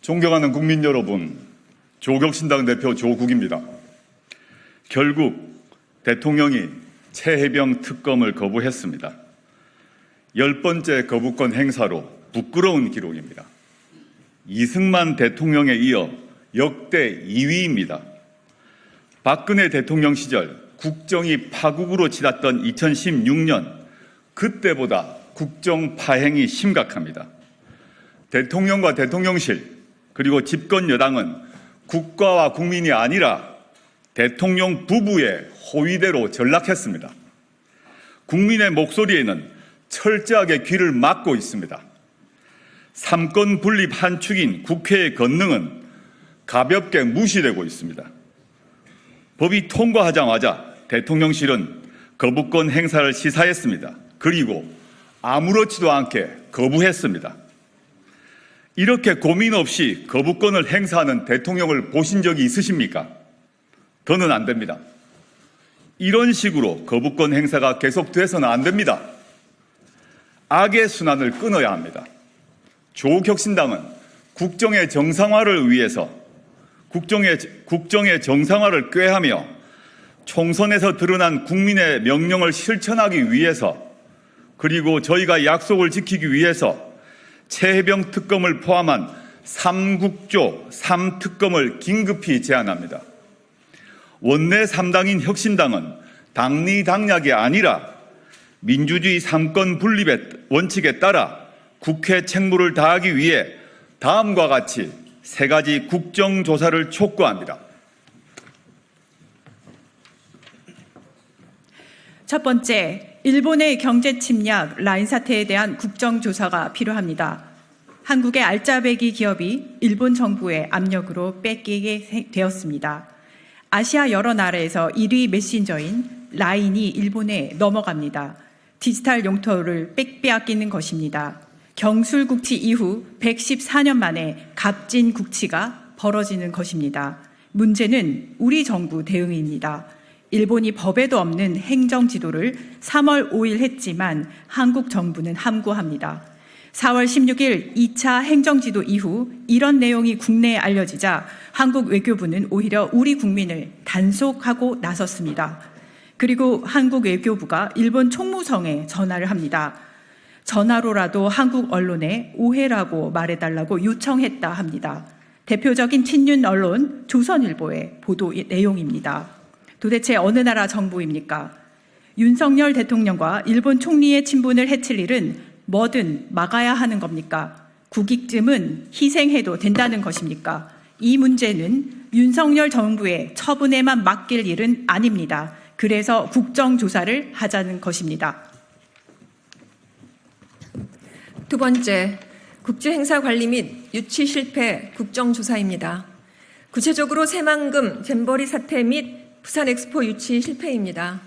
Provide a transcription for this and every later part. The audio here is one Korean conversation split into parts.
존경하는 국민 여러분, 조국신당 대표 조국입니다. 결국 대통령이 최해병 특검을 거부했습니다. 열 번째 거부권 행사로 부끄러운 기록입니다. 이승만 대통령에 이어 역대 2위입니다. 박근혜 대통령 시절 국정이 파국으로 치닫던 2016년 그때보다 국정 파행이 심각합니다. 대통령과 대통령실 그리고 집권 여당은 국가와 국민이 아니라 대통령 부부의 호위대로 전락했습니다. 국민의 목소리에는 철저하게 귀를 막고 있습니다. 삼권 분립 한 축인 국회의 권능은 가볍게 무시되고 있습니다. 법이 통과하자마자 대통령실은 거부권 행사를 시사했습니다. 그리고 아무렇지도 않게 거부했습니다. 이렇게 고민 없이 거부권을 행사하는 대통령을 보신 적이 있으십니까? 더는 안 됩니다. 이런 식으로 거부권 행사가 계속돼서는 안 됩니다. 악의 순환을 끊어야 합니다. 조국혁신당은 국정의 정상화를 위해서 국정의, 국정의 정상화를 꾀하며 총선에서 드러난 국민의 명령을 실천하기 위해서 그리고 저희가 약속을 지키기 위해서 최해병 특검을 포함한 3국조 3특검을 긴급히 제안합니다. 원내 3당인 혁신당은 당리당략이 아니라 민주주의 삼권 분립의 원칙에 따라 국회 책무를 다하기 위해 다음과 같이 세 가지 국정조사를 촉구합니다. 첫 번째, 일본의 경제 침략 라인 사태에 대한 국정조사가 필요합니다. 한국의 알짜배기 기업이 일본 정부의 압력으로 뺏기게 되었습니다. 아시아 여러 나라에서 1위 메신저인 라인이 일본에 넘어갑니다. 디지털 용토를 빼앗기는 것입니다. 경술 국치 이후 114년 만에 값진 국치가 벌어지는 것입니다. 문제는 우리 정부 대응입니다. 일본이 법에도 없는 행정 지도를 3월 5일 했지만 한국 정부는 함구합니다. 4월 16일 2차 행정지도 이후 이런 내용이 국내에 알려지자 한국 외교부는 오히려 우리 국민을 단속하고 나섰습니다. 그리고 한국 외교부가 일본 총무성에 전화를 합니다. 전화로라도 한국 언론에 오해라고 말해달라고 요청했다 합니다. 대표적인 친윤 언론 조선일보의 보도 내용입니다. 도대체 어느 나라 정부입니까? 윤석열 대통령과 일본 총리의 친분을 해칠 일은 뭐든 막아야 하는 겁니까? 국익쯤은 희생해도 된다는 것입니까? 이 문제는 윤석열 정부의 처분에만 맡길 일은 아닙니다. 그래서 국정조사를 하자는 것입니다. 두 번째, 국제행사 관리 및 유치 실패 국정조사입니다. 구체적으로 새만금 잼버리 사태 및 부산 엑스포 유치 실패입니다.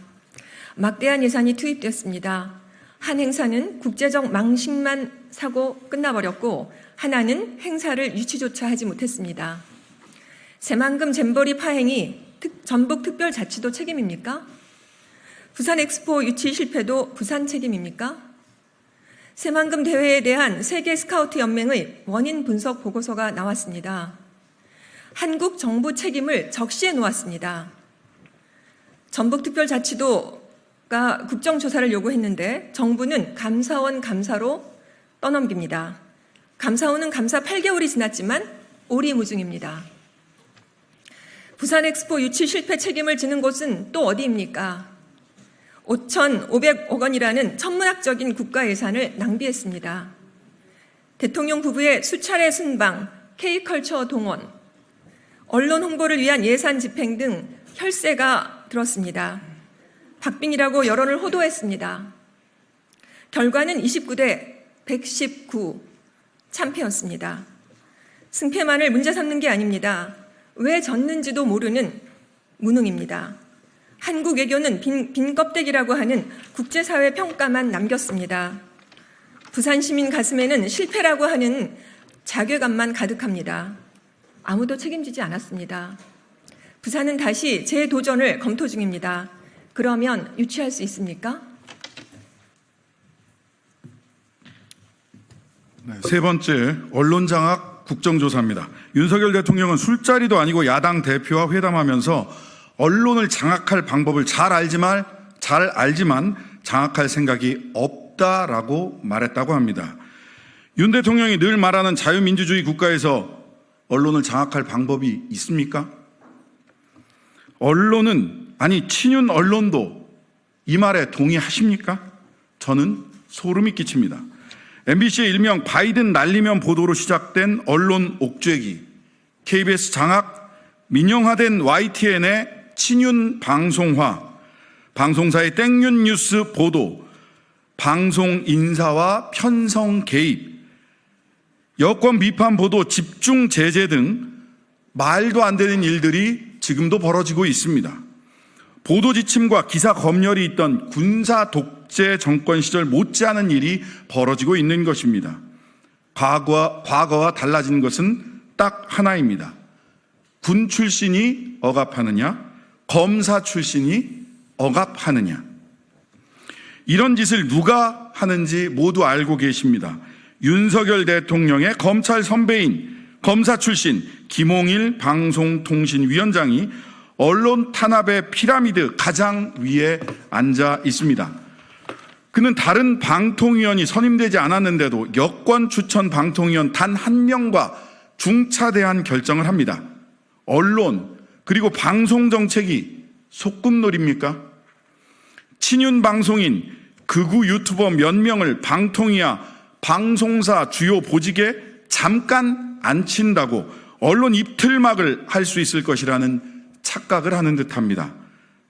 막대한 예산이 투입됐습니다. 한 행사는 국제적 망신만 사고 끝나버렸고 하나는 행사를 유치조차 하지 못했습니다. 새만금 잼버리 파행이 특, 전북 특별자치도 책임입니까? 부산 엑스포 유치 실패도 부산 책임입니까? 새만금 대회에 대한 세계 스카우트 연맹의 원인 분석 보고서가 나왔습니다. 한국 정부 책임을 적시해 놓았습니다. 전북특별자치도가 국정조사를 요구했는데 정부는 감사원 감사로 떠넘깁니다. 감사원은 감사 8개월이 지났지만 오리무중입니다. 부산 엑스포 유치 실패 책임을 지는 곳은 또 어디입니까? 5,500억 원이라는 천문학적인 국가 예산을 낭비했습니다. 대통령 부부의 수차례 순방, K컬처 동원, 언론 홍보를 위한 예산 집행 등 혈세가 들었습니다. 박빙이라고 여론을 호도했습니다. 결과는 29대 119 참패였습니다. 승패만을 문제 삼는 게 아닙니다. 왜 졌는지도 모르는 무능입니다. 한국 외교는 빈, 빈 껍데기라고 하는 국제사회 평가만 남겼습니다. 부산 시민 가슴에는 실패라고 하는 자괴감만 가득합니다. 아무도 책임지지 않았습니다. 부산은 다시 재도전을 검토 중입니다. 그러면 유치할 수 있습니까? 네, 세 번째 언론 장악 국정조사입니다. 윤석열 대통령은 술자리도 아니고 야당 대표와 회담하면서 언론을 장악할 방법을 잘 알지만 잘 알지만 장악할 생각이 없다라고 말했다고 합니다. 윤 대통령이 늘 말하는 자유민주주의 국가에서 언론을 장악할 방법이 있습니까? 언론은 아니 친윤 언론도 이 말에 동의하십니까? 저는 소름이 끼칩니다. MBC의 일명 바이든 날리면 보도로 시작된 언론 옥죄기, KBS 장악, 민영화된 YTN의 친윤 방송화, 방송사의 땡윤 뉴스 보도, 방송 인사와 편성 개입, 여권 비판 보도 집중 제재 등 말도 안 되는 일들이 지금도 벌어지고 있습니다. 보도 지침과 기사 검열이 있던 군사 독재 정권 시절 못지않은 일이 벌어지고 있는 것입니다. 과거와, 과거와 달라진 것은 딱 하나입니다. 군 출신이 억압하느냐, 검사 출신이 억압하느냐. 이런 짓을 누가 하는지 모두 알고 계십니다. 윤석열 대통령의 검찰 선배인 검사 출신 김홍일 방송통신위원장이 언론 탄압의 피라미드 가장 위에 앉아 있습니다. 그는 다른 방통위원이 선임되지 않았는데도 여권 추천 방통위원 단 한 명과 중차대한 결정을 합니다. 언론 그리고 방송 정책이 소꿉놀입니까? 친윤 방송인 극우 유튜버 몇 명을 방통위와 방송사 주요 보직에 잠깐 앉힌다고 언론 입틀막을 할 수 있을 것이라는 착각을 하는 듯 합니다.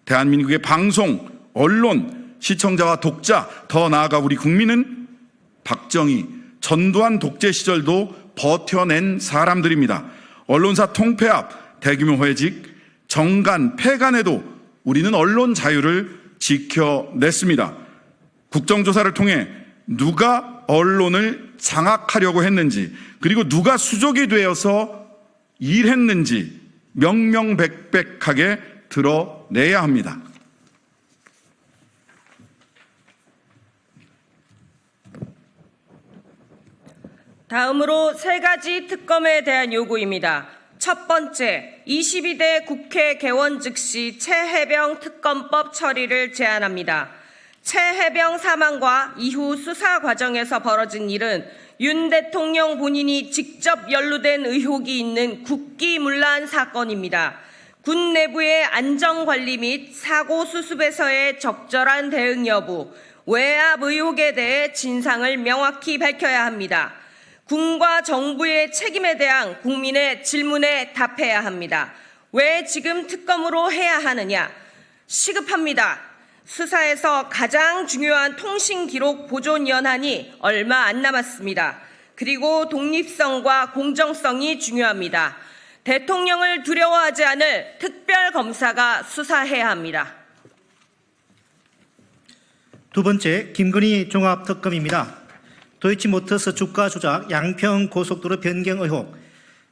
대한민국의 방송, 언론, 시청자와 독자, 더 나아가 우리 국민은 박정희, 전두환 독재 시절도 버텨낸 사람들입니다. 언론사 통폐합, 대규모 회직, 정간, 폐간에도 우리는 언론 자유를 지켜냈습니다. 국정조사를 통해 누가 언론을 장악하려고 했는지, 그리고 누가 수족이 되어서 일했는지 명명백백하게 드러내야 합니다. 다음으로 세 가지 특검에 대한 요구입니다. 첫 번째, 22대 국회 개원 즉시 최해병 특검법 처리를 제안합니다. 최해병 사망과 이후 수사 과정에서 벌어진 일은 윤 대통령 본인이 직접 연루된 의혹이 있는 국기문란 사건입니다. 군 내부의 안전관리 및 사고 수습에서의 적절한 대응 여부, 외압 의혹에 대해 진상을 명확히 밝혀야 합니다. 군과 정부의 책임에 대한 국민의 질문에 답해야 합니다. 왜 지금 특검으로 해야 하느냐? 시급합니다. 수사에서 가장 중요한 통신 기록 보존 연한이 얼마 안 남았습니다. 그리고 독립성과 공정성이 중요합니다. 대통령을 두려워하지 않을 특별 검사가 수사해야 합니다. 두 번째, 김건희 종합특검입니다. 도이치모터스 주가 조작, 양평 고속도로 변경 의혹,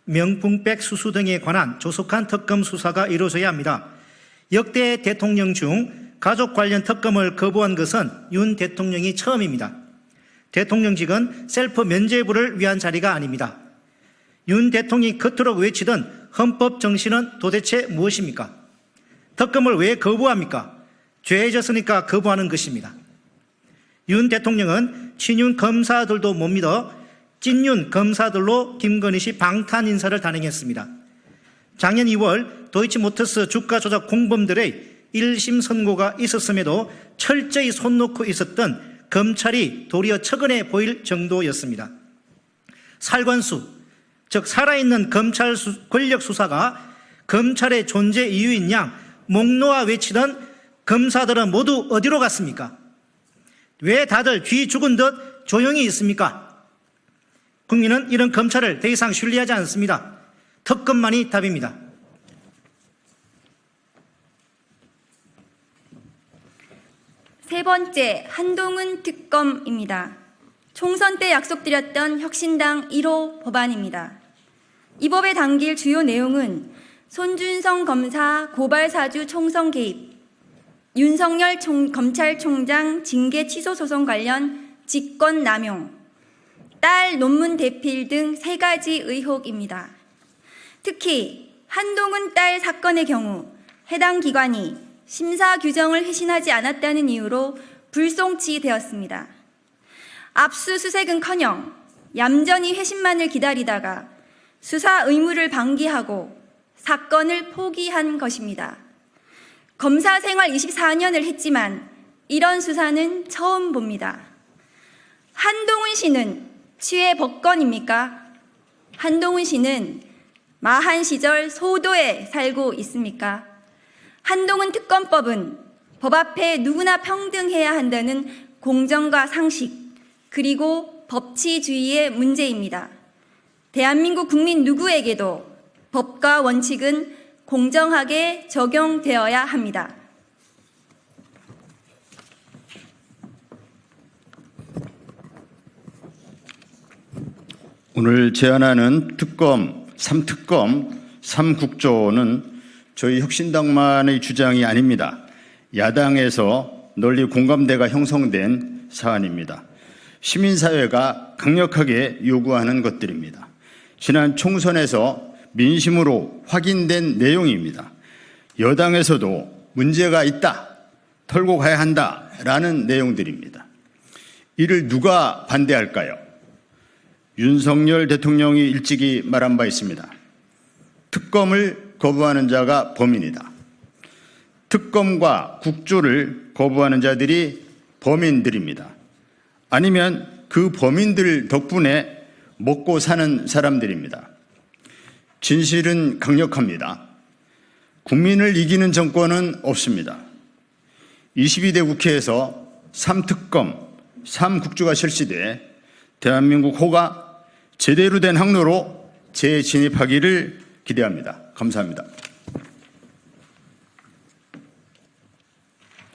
명품백 수수 등에 관한 조속한 특검 수사가 이루어져야 합니다. 역대 대통령 중 가족 관련 특검을 거부한 것은 윤 대통령이 처음입니다. 대통령직은 셀프 면죄부를 위한 자리가 아닙니다. 윤 대통령이 겉으로 외치던 헌법 정신은 도대체 무엇입니까? 특검을 왜 거부합니까? 죄 졌으니까 거부하는 것입니다. 윤 대통령은 친윤 검사들도 못 믿어 찐윤 검사들로 김건희 씨 방탄 인사를 단행했습니다. 작년 2월 도이치모터스 주가 조작 공범들의 1심 선고가 있었음에도 철저히 손 놓고 있었던 검찰이 도리어 처근해 보일 정도였습니다. 살관수, 즉 살아있는 검찰 수, 권력 수사가 검찰의 존재 이유인 양 목 놓아 외치던 검사들은 모두 어디로 갔습니까? 왜 다들 귀 죽은 듯 조용히 있습니까? 국민은 이런 검찰을 더 이상 신뢰하지 않습니다. 특검만이 답입니다. 세 번째, 한동훈 특검입니다. 총선 때 약속드렸던 혁신당 1호 법안입니다. 이 법에 담길 주요 내용은 손준성 검사 고발 사주 총선 개입, 윤석열 총, 검찰총장 징계 취소 소송 관련 직권 남용, 딸 논문 대필 등 세 가지 의혹입니다. 특히 한동훈 딸 사건의 경우 해당 기관이 심사 규정을 회신하지 않았다는 이유로 불송치되었습니다. 압수수색은커녕 얌전히 회신만을 기다리다가 수사 의무를 방기하고 사건을 포기한 것입니다. 검사 생활 24년을 했지만 이런 수사는 처음 봅니다. 한동훈 씨는 취해 복권입니까? 한동훈 씨는 마한 시절 소도에 살고 있습니까? 한동훈 특검법은 법 앞에 누구나 평등해야 한다는 공정과 상식, 그리고 법치주의의 문제입니다. 대한민국 국민 누구에게도 법과 원칙은 공정하게 적용되어야 합니다. 오늘 제안하는 특검, 삼특검, 삼국조는 저희 혁신당만의 주장이 아닙니다. 야당에서 널리 공감대가 형성된 사안입니다. 시민사회가 강력하게 요구하는 것들입니다. 지난 총선에서 민심으로 확인된 내용입니다. 여당에서도 문제가 있다, 털고 가야 한다, 라는 내용들입니다. 이를 누가 반대할까요? 윤석열 대통령이 일찍이 말한 바 있습니다. 특검을 거부하는 자가 범인이다. 특검과 국조를 거부하는 자들이 범인들입니다. 아니면 그 범인들 덕분에 먹고 사는 사람들입니다. 진실은 강력합니다. 국민을 이기는 정권은 없습니다. 22대 국회에서 3특검, 3국주가 실시돼 대한민국 호가 제대로 된 항로로 재진입하기를 기대합니다. 감사합니다.